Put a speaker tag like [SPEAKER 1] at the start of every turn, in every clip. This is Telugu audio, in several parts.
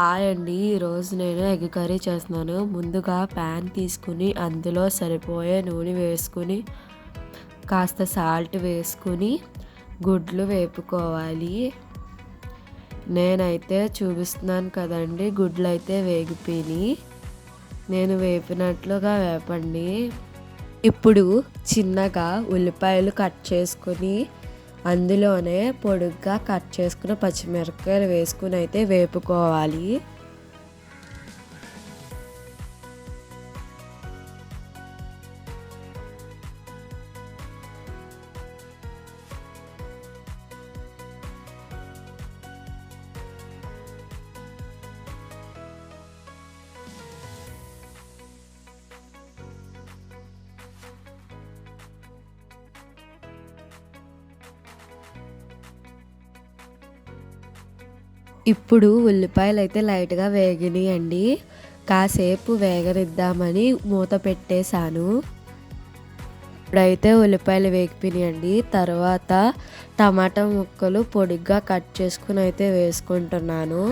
[SPEAKER 1] హాయ్ అండి. ఈరోజు నేను ఎగ్ కర్రీ చేస్తున్నాను. ముందుగా ప్యాన్ తీసుకుని అందులో సరిపోయే నూనె వేసుకుని కాస్త సాల్ట్ వేసుకుని గుడ్లు వేపుకోవాలి. నేనైతే చూపిస్తున్నాను కదండి గుడ్లు అయితే వేగిపోయి నేను వేపినట్లుగా వేపండి. ఇప్పుడు చిన్నగా ఉల్లిపాయలు కట్ చేసుకొని అందులోనే పొడుగ్గా కట్ చేసుకున్న పచ్చిమిరపకాయలు వేసుకుని అయితే వేపుకోవాలి. ఇప్పుడు ఉల్లిపాయలు అయితే లైట్గా వేగినాయండి. కాసేపు వేగనిద్దామని మూత పెట్టేశాను. ఇప్పుడైతే ఉల్లిపాయలు వేగిపోయినాయండి. తర్వాత టమాటా ముక్కలు పొడిగ్గా కట్ చేసుకుని అయితే వేసుకుంటున్నాను.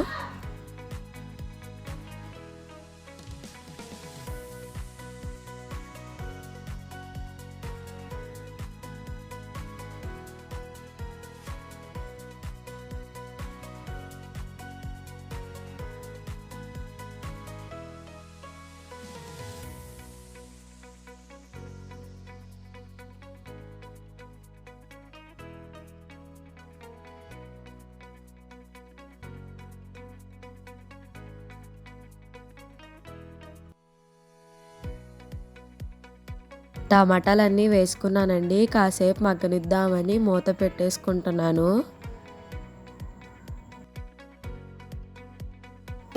[SPEAKER 1] టమాటాలన్నీ వేసుకున్నానండి. కాసేపు మగ్గనిద్దామని మూత పెట్టేసుకుంటున్నాను.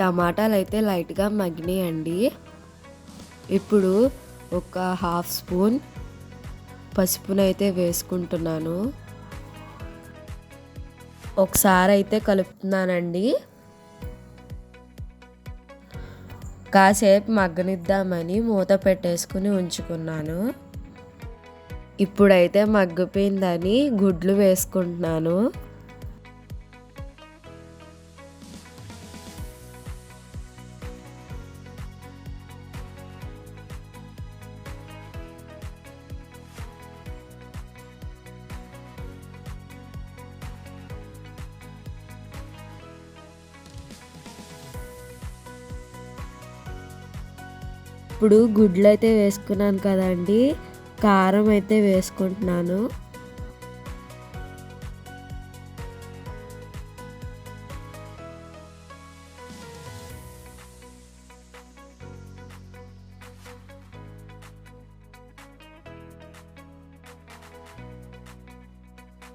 [SPEAKER 1] టమాటాలు అయితే లైట్గా మగ్గినాయండి. ఇప్పుడు ఒక హాఫ్ స్పూన్ పసుపునైతే వేసుకుంటున్నాను. ఒకసారి అయితే కలుపుతున్నానండి. కాసేపు మగ్గనిద్దామని మూత పెట్టేసుకుని ఉంచుకున్నాను. ఇప్పుడైతే మగ్గిపోయిందని గుడ్లు వేసుకుంటున్నాను. ఇప్పుడు గుడ్లు అయితే వేసుకున్నాను కదండి. కారం అయితే వేసుకుంటున్నాను.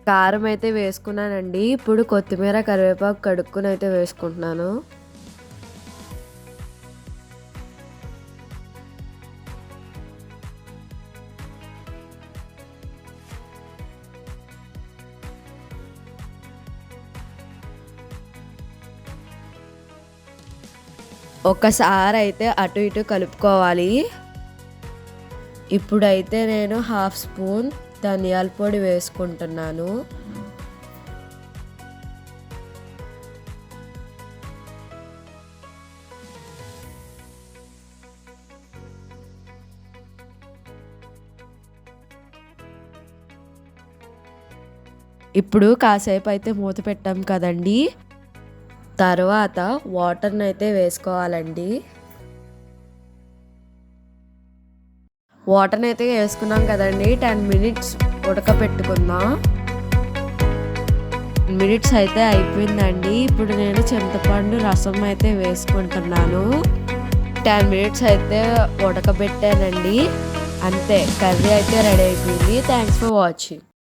[SPEAKER 1] కారం అయితే వేసుకున్నానండి. ఇప్పుడు కొత్తిమీర కరివేపాకు కడుక్కుని అయితే వేసుకుంటున్నాను. ఒకసారి అయితే అటు ఇటు కలుపుకోవాలి. ఇప్పుడైతే నేను హాఫ్ స్పూన్ ధనియాల పొడి వేసుకుంటున్నాను. ఇప్పుడు కాసేపు అయితే మూత పెట్టాం కదండీ. తర్వాత వాటర్ని అయితే వేసుకోవాలండి. వాటర్ని అయితే వేసుకున్నాం కదండి. టెన్ మినిట్స్ ఉడకపెట్టుకుందాం మినిట్స్ అయితే అయిపోయిందండి. ఇప్పుడు నేను చింతపండు రసం అయితే వేసుకుంటున్నాను. టెన్ మినిట్స్ అయితే ఉడకబెట్టానండి. అంతే కర్రీ అయితే రెడీ అయిపోయింది. Thanks for watching